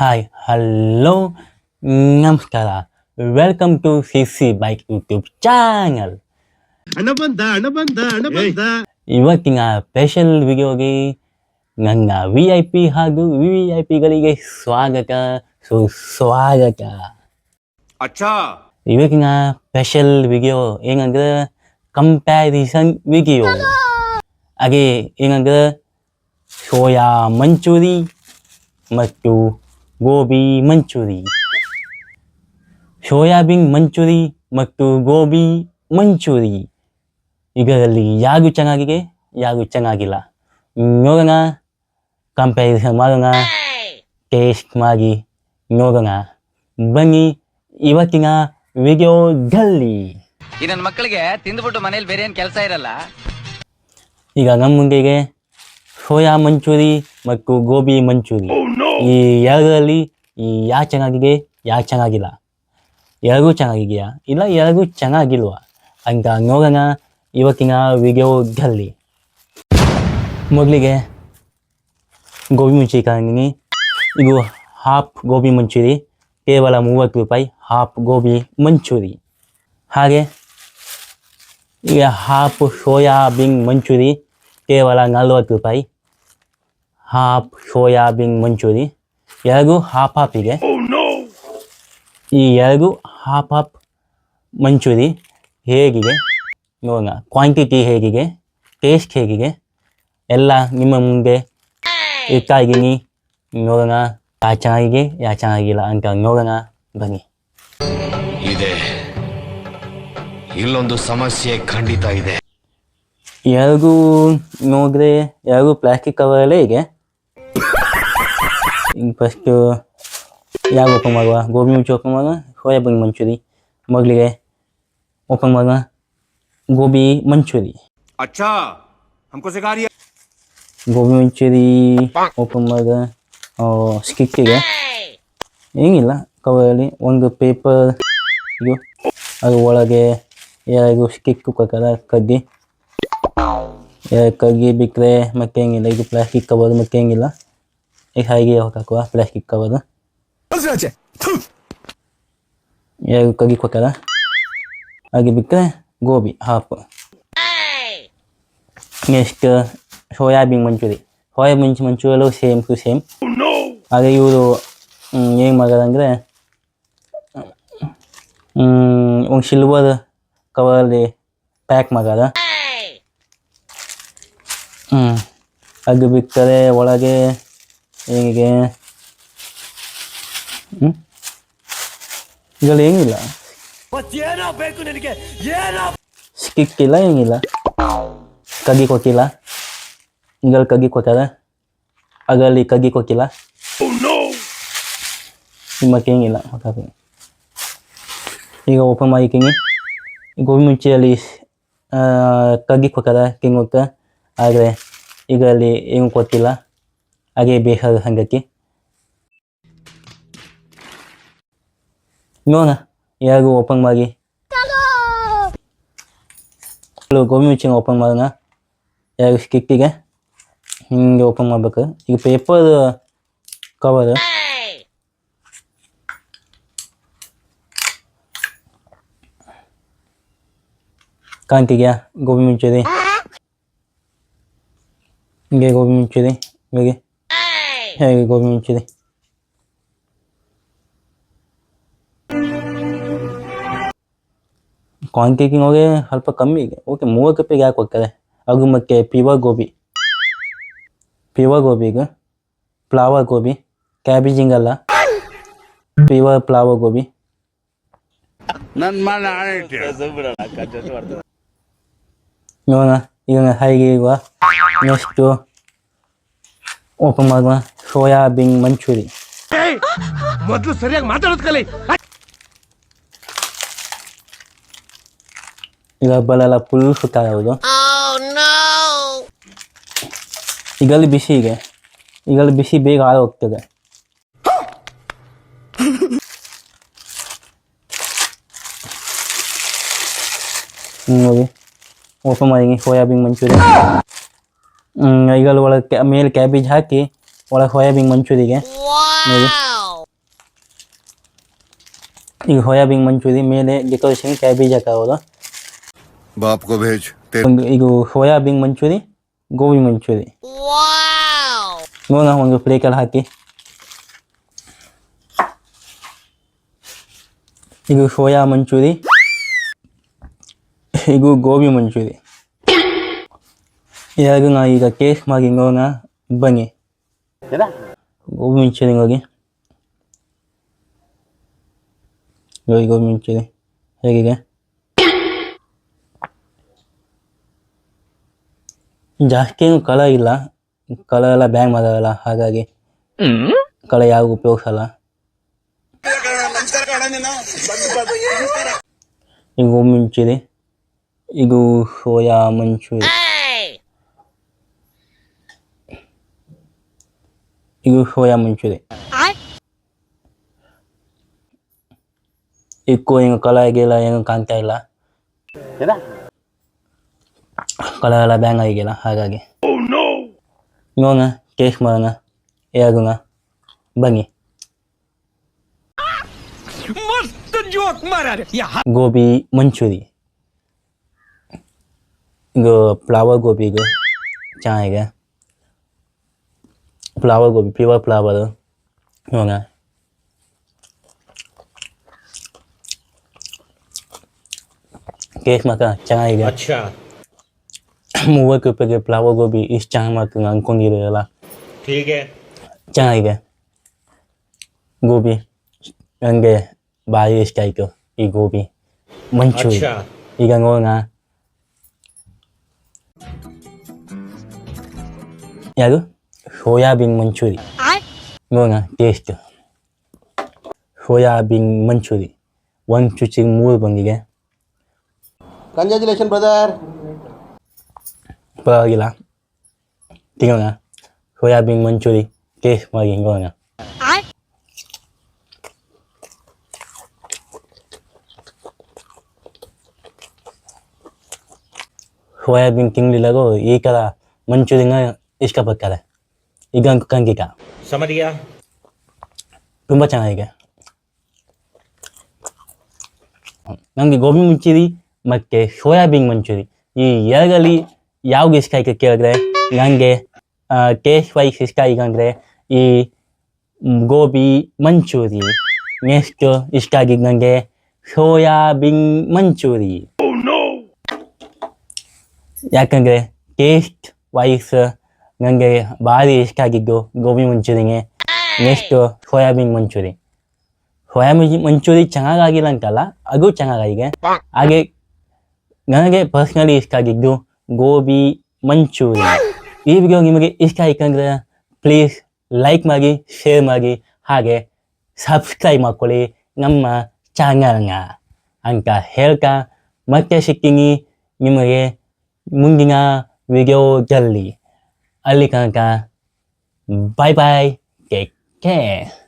Hi hello ನಮಸ್ಕಾರ. Welcome to C C bike YouTube channel ಇವತ್ತಿನ special ವಿಡಿಯೋಗೆ ನನ್ನ ವಿ ಐ ಪಿ ಹಾಗೂ ವಿ ಐ ಪಿಗಳಿಗೆ ಸ್ವಾಗತ ಸುಸ್ವಾಗತ. ಇವತ್ತಿನ ಸ್ಪೆಷಲ್ ವಿಡಿಯೋ ಏನಂದ್ರೆ ಕಂಪ್ಯಾರಿಸನ್ ವಿಡಿಯೋ ಹಾಗೆ ಏನಂದ್ರೆ ಸೋಯಾ ಮಂಚೂರಿ ಮತ್ತು ಗೋಬಿ ಮಂಚೂರಿ. ಸೋಯಾಬೀನ್ ಮಂಚೂರಿ ಮತ್ತು ಗೋಬಿ ಮಂಚೂರಿ. ಇದರಲ್ಲಿ ಯಾರು ಚೆನ್ನಾಗಿದೆ ಯಾವ ಚೆನ್ನಾಗಿಲ್ಲ. ನೋಡೋಣ ಕಂಪ್ಯಾರಿಸನ್ ಮಾಡೋಣ ಟೇಸ್ಟ್ ಮಾಡಿ ನೋಡೋಣ. ಬನ್ನಿ ಇವತ್ತಿನ ವಿಡಿಯೋದಲ್ಲಿ. ಈ ನನ್ನ ಮಕ್ಕಳಿಗೆ ತಿಂದುಬಿಟ್ಟು ಮನೇಲಿ ಬೇರೆ ಏನು ಕೆಲಸ ಇರಲ್ಲ. ಈಗ ನಮ್ಮ ಮುಂದೆಗೆ ಸೋಯಾ ಮಂಚೂರಿ ಮತ್ತು ಗೋಬಿ ಮಂಚೂರಿ. ಈ ಎರಡರಲ್ಲಿ ಈ ಯಾ ಚೆನ್ನಾಗಿದೆ ಯಾ ಚೆನ್ನಾಗಿಲ್ಲ? ಎರಡೂ ಚೆನ್ನಾಗಿದೆಯಾ? ಇಲ್ಲ, ಎರಡೂ ಚೆನ್ನಾಗಿಲ್ವ? ಅಂತ ನೋಡೋಣ ಇವತ್ತಿನ ವಿಡಿಯೋದಲ್ಲಿ ಮೊದಲಿಗೆ ಗೋಬಿ ಮಂಚೂರಿ ಕಾಣಿನಿ ಇದು ಹಾಫ್ ಗೋಬಿ ಮಂಚೂರಿ, ಕೇವಲ ಮೂವತ್ತು ರೂಪಾಯಿ ಹಾಫ್ ಗೋಬಿ ಮಂಚೂರಿ. ಹಾಗೆ ಈಗ ಹಾಫ್ ಸೋಯಾಬೀನ್ ಮಂಚೂರಿ, ಕೇವಲ ನಲ್ವತ್ತು ರೂಪಾಯಿ. Half soybean manchurian. ಎರಗೂ ಹಾಫ್ ಹಾಫಿಗೆ ಈ ಎರಗೂ ಹಾಫ್ ಹಾಫ್ ಮಂಚೂರಿ ಹೇಗಿದೆ? ನೋಡೋಣ. ಕ್ವಾಂಟಿಟಿ ಹೇಗಿದೆ? ಟೇಸ್ಟ್ ಹೇಗಿದೆ? ಎಲ್ಲ ನಿಮ್ಮ ಮುಂದೆ ಇಡ್ತಾ ಇದ್ದೀನಿ ನೋಡೋಣ. ಯಾ ಚೆನ್ನಾಗಿದೆ? ಯಾ ಚೆನ್ನಾಗಿಲ್ಲ ಅಂತ ನೋಡೋಣ. ಬನ್ನಿ. ಇದೆ. ಇಲ್ಲೊಂದು ಸಮಸ್ಯೆ ಖಂಡಿತ ಇದೆ. ಎರಗೂ ನೋಡಿದ್ರೆ ಎರಗೂ ಪ್ಲಾಸ್ಟಿಕ್ ಕವರಲ್ಲೇ ಇದೆ. ಈಗ ಫಸ್ಟು ಯಾವ ಓಪನ್ ಮಾಡುವ ಗೋಬಿ ಮಂಚೂರಿ ಓಪನ್ ಮಾಡುವ ಸೋಯಾಬೀನ್ ಮಂಚೂರಿ ಮೊದಲಿಗೆ ಓಪನ್ ಮಾಡುವ ಗೋಬಿ ಮಂಚೂರಿ अच्छा हमको सिखा रही है ಗೋಬಿ ಮಂಚೂರಿ ಓಪನ್ ಮಾಡಿದ ಸ್ಕಿಕ್ಕಿಗೆ ಏನಿಲ್ಲ ಕವರಲ್ಲಿ ಒಂದು ಪೇಪರ್ ಇದು ಅದ್ರ ಒಳಗೆ ಎರಡು ಸ್ಟಿಕ್ ಕೊಡ್ತಾರೆ ಕಡ್ಡಿ ಎರಡು ಕಡ್ಡಿ ಬಿಟ್ಟರೆ ಮತ್ತೇನಿಲ್ಲ ಇದು ಪ್ಲಾಸ್ಟಿಕ್ ಕವರ್ ಮತ್ತೇನಿಲ್ಲ ಈಗ ಹಾಗೆ ಹಾಕುವ ಪ್ಲಾಸ್ಟಿಕ್ ಕವರ್ ಎರಡು ಕಡ್ಡಿ ಕೊಟ್ಟಾರ ಹಾಗೆ ಬಿಟ್ಟರೆ gobi half next soybean manchurian soybean ಮಂಚೂರಿಯಲ್ಲೂ same to same ಹಾಗೆ ಇವರು ಏನು ಮಾಡೋದಂದರೆ ಒಂದು ಸಿಲ್ವರ್ ಕವರಲ್ಲಿ ಪ್ಯಾಕ್ ಮಾಡ್ಯಾರ ಹ್ಞೂ ಅದು ಬಿಟ್ಟರೆ ಒಳಗೆ ಹೇಗೆ ಹ್ಞೂ ಇದರಲ್ಲಿ ಏನಿಲ್ಲ ಸ್ಟಿಕ್ ಇಲ್ಲ ಏನಿಲ್ಲ ಕಗ್ಗಿ ಕೊಟ್ಟಿಲ್ಲ ಇದ್ರಲ್ಲಿ ಕಗ್ಗಿ ಕೊಟ್ಟಾರ ಅದರಲ್ಲಿ ಕಗ್ಗಿ ಕೊಟ್ಟಿಲ್ಲ ನಿಮ್ಮಕ್ಕೇನಿಲ್ಲ ಹೊತ್ತಾಗಿ ಈಗ ಓಪನ್ ಮಾಡಿದ್ದೀನಿ ಗೋಬಿ ಮುಂಚೆಯಲ್ಲಿ ಕಗ್ಗಿ ಕೊಟ್ಟಾರ ಕಿಂಗ್ ಆದರೆ ಇದರಲ್ಲಿ ಏನು ಕೊಟ್ಟಿಲ್ಲ ಹಾಗೆ ಬೇಕಾದ ಹಂಗಕ್ಕೆ. ನೋಡ ಯಾರಿಗೂ ಓಪನ್ ಮಾಡಿ. ಗೋಬಿ ಮಿರ್ಚಿನ ಓಪನ್ ಮಾಡೋಣ. ಯಾರು ಸ್ಟಿಕ್ಕಿಗೆ ಹಿಂಗೆ ಓಪನ್ ಮಾಡ್ಬೇಕು. ಈಗ ಪೇಪರ್ ಕವರ್ ಕಾಣ್ತಿದ್ಯಾ ಗೋಬಿ ಮಿಂಚೂರಿ ಹಿಂಗೆ ಗೋಬಿ ಮಿಂಚೂರಿ ಹೇಗೆ ಹೇಗೆ ಗೋಬಿ ಕೇಕಿಂಗ್ ಕ್ವಾಂಟಿಟಿ ನೋಡಿ ಸ್ವಲ್ಪ ಕಮ್ಮಿ ಓಕೆ ಮೂವತ್ತು ರೂಪಾಯಿಗೆ ಯಾಕೆ ಹೋಗ್ತಾರೆ? ಹಾಗೂ ಮತ್ತೆ ಪಿವಾ ಗೋಬಿ. ಪಿವಾ ಗೋಬಿಗೆ ಫ್ಲವರ್ ಗೋಬಿ. ಕ್ಯಾಬೇಜಿಂಗ್ ಅಲ್ಲ ಪಿವರ್ ಫ್ಲವರ್ ಗೋಬಿ. ಈಗ ಹಾಗೆ ಈಗ ನೆಕ್ಸ್ಟು ಓಪನ್ ಮಾಡುವ ಸೋಯಾಬೀನ್ ಮಂಚೂರಿ. ಮೊದಲು ಸರಿಯಾಗಿ ಮಾತಾಡೋದು ಕಲಿ. ಈಗ ಬಲೆಲ್ಲ ಫುಲ್ ಸುತ್ತಾ ಇರೋದು ಈಗಲ್ಲಿ ಬಿಸಿ ಇದೆ ಈಗಲ್ಲಿ ಬಿಸಿ ಬೇಗ ಹಾಳು ಹೋಗ್ತದೆ. ನೋಡಿ. ಓಪನ್ ಮಾಡಿ ಸೋಯಾಬೀನ್ ಮಂಚೂರಿ. ಈಗಲ್ ಒಳಗೆ ಮೇಲೆ ಕ್ಯಾಬೇಜ್ ಹಾಕಿ ಒಳಗೆ ಹೊಯಾಬಿಂಗ್ ಮಂಚೂರಿಗೆ. ಈಗ ಹೊಯಾಬಿಂಗ್ ಮಂಚೂರಿ ಮೇಲೆ ಡೆಕೋರೇಷನ್ ಕ್ಯಾಬೇಜ್ ಹಾಕೋದು ಬಾಪ್ಕೋ ಭೇಜ್ ಈಗ ಹೊಯಾಬಿಂಗ್ ಮಂಚೂರಿ ಗೋಬಿ ಮಂಚೂರಿ. ನೋಡೋಣ ಒಂದು ಪ್ಲೇಟಲ್ಲಿ ಹಾಕಿ. ಇದು ಸೋಯಾ ಮಂಚೂರಿ ಇಗು ಗೋಬಿ ಮಂಚೂರಿ. ಎರಡು ನಾ ಈಗ ಕೇಸ್ ಮಾಡಿ ನೋಡೋಣ ಬನ್ನಿ. ಗೋಬಿ ಮಂಚೂರಿ ಹೋಗಿ. ನೋಡಿ ಗೋಬಿ ಮಂಚೂರಿ ಹೇಗಿದೆ? ಜಾಸ್ತಿ ಏನು ಕಳ ಇಲ್ಲ. ಕಳ ಎಲ್ಲ ಬ್ಯಾನ್ ಮಾಡಲ್ಲ ಹಾಗಾಗಿ ಕಳೆ ಯಾವ ಉಪಯೋಗಿಸಲ್ಲ. ಈಗ ಗೋಬಿ ಮಂಚೂರಿ ಇದು soya manchurian. 이거 후야 문주래 이거 이거 깔아야겠라 이거 간까일라 깔아야라 뱅아이게라 하가게 이거는 계획 말하나 예약은가 방이 고비 문추리 이거 플라워 고비 이거 장이가 ಚೆನ್ನಾಗಿದೆ ಫ್ಲವರ್ ಗೋಬಿ ಪ್ಯೂರ್ ಫ್ಲವರ್ ನೋಡೋಣ ಟೇಸ್ಟ್ ಮಾತ್ರ ಚೆನ್ನಾಗಿದೆ ಮೂವತ್ತು ರೂಪಾಯಿಗೆ ಫ್ಲವರ್ ಗೋಬಿ ಇಷ್ಟು ಚೆನ್ನಾಗಿ ಮಾಡ್ತೀನಿ ಅನ್ಕೊಂಡಿರಲ್ಲ ठीक है ಚೆನ್ನಾಗಿದೆ ಗೋಬಿ ನನಗೆ ಭಾರಿ ಇಷ್ಟ ಆಯಿತು ಈ ಗೋಬಿ ಮಂಚೂರಿ ಈಗ ನೋಡೋಣ ಯಾರು ಸೋಯಾಬೀನ್ ಮಂಚೂರಿ. ನೋಡೋಣ ಟೇಸ್ಟ್ ಸೋಯಾಬೀನ್ ಮಂಚೂರಿ. ಒಂದು ಚುಚ್ಚಿಗೆ ಮೂರು ಬಂದಿದೆ ಕಂಗ್ರ್ಯಾಚುಲೇಷನ್ ಬ್ರದರ್ ಪರವಾಗಿಲ್ಲ. ತಿನ್ನೋಣ. ಸೋಯಾಬೀನ್ ಮಂಚೂರಿ ಟೇಸ್ಟ್ ಮಾಡಿ ನೋಡೋಣ. ಸೋಯಾಬೀನ್ ತಿನ್ನಲಿಲ್ಲರೂ ಈ ಥರ ಮಂಚೂರಿನ ಇಷ್ಟಪಡ್ತಾರೆ. ಈ ಗಂಕ ಕಂಕಿಕ. ಸಮರಿಯ ತುಂಬ ಚೆನ್ನಾಗಿದೆ. ನನಗೆ ಗೋಬಿ ಮಂಚೂರಿ ಮತ್ತು ಸೋಯಾಬೀನ್ ಮಂಚೂರಿ. ಈ ಎರಡಲ್ಲಿ ಯಾವಾಗ ಇಷ್ಟ ಆಯ್ಕೆ ಕೇಳಿದ್ರೆ ನನಗೆ ಟೇಸ್ಟ್ ವೈಸ್ ಇಷ್ಟ ಈಗ ಆಗಿಗಂದರೆ ಈ ಗೋಬಿ ಮಂಚೂರಿ. ನೆಕ್ಸ್ಟ್ ಇಷ್ಟ ಆಗಿದ್ದು ನನಗೆ ಸೋಯಾಬೀನ್ ಮಂಚೂರಿ. ಯಾಕಂದರೆ ಟೇಸ್ಟ್ ವೈಸ್ ನನಗೆ ಭಾರಿ ಇಷ್ಟ ಆಗಿದ್ದು gobi ಮಂಚೂರಿಗೆ next soybean manchurian. Soybean manchurian ಚೆನ್ನಾಗಾಗಿಲ್ಲ ಅಂತಲ್ಲ, ಅದು ಚೆನ್ನಾಗಾಗಿದೆ. ಹಾಗೆ ನನಗೆ ಪರ್ಸ್ನಲಿ ಇಷ್ಟ ಆಗಿದ್ದು ಗೋಬಿ ಮಂಚೂರಿ. ಈ ವಿಡಿಯೋ ನಿಮಗೆ ಇಷ್ಟ ಆಯ್ತಂದ್ರೆ ಪ್ಲೀಸ್ ಲೈಕ್ ಮಾಡಿ ಶೇರ್ ಮಾಡಿ, ಹಾಗೆ ಸಬ್ಸ್ಕ್ರೈಬ್ ಮಾಡ್ಕೊಳ್ಳಿ ನಮ್ಮ ಚಾನಲ್ನ ಅಂತ ಹೇಳ್ತಾ, ಮತ್ತೆ ಸಿಗ್ತೀನಿ ನಿಮಗೆ ಮುಂದಿನ ವಿಡಿಯೋದಲ್ಲಿ Ali kanka. Bay bay. Keke.